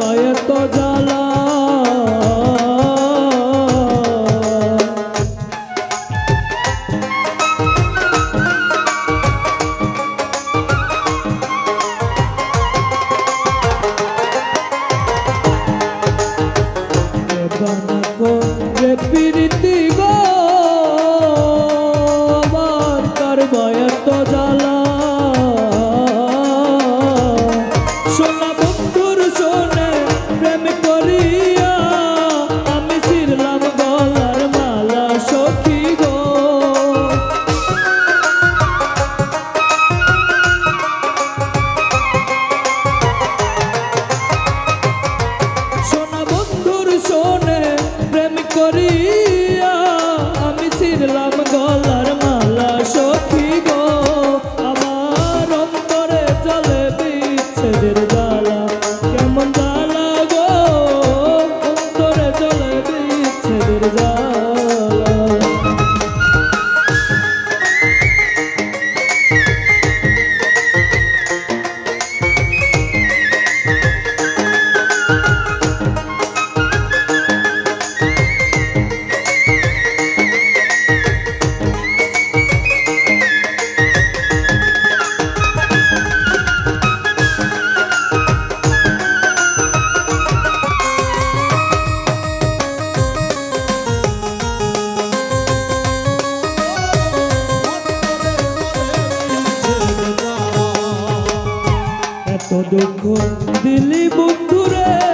বায়ত জ্বালা। দুঃখ দিলি বন্ধুরে।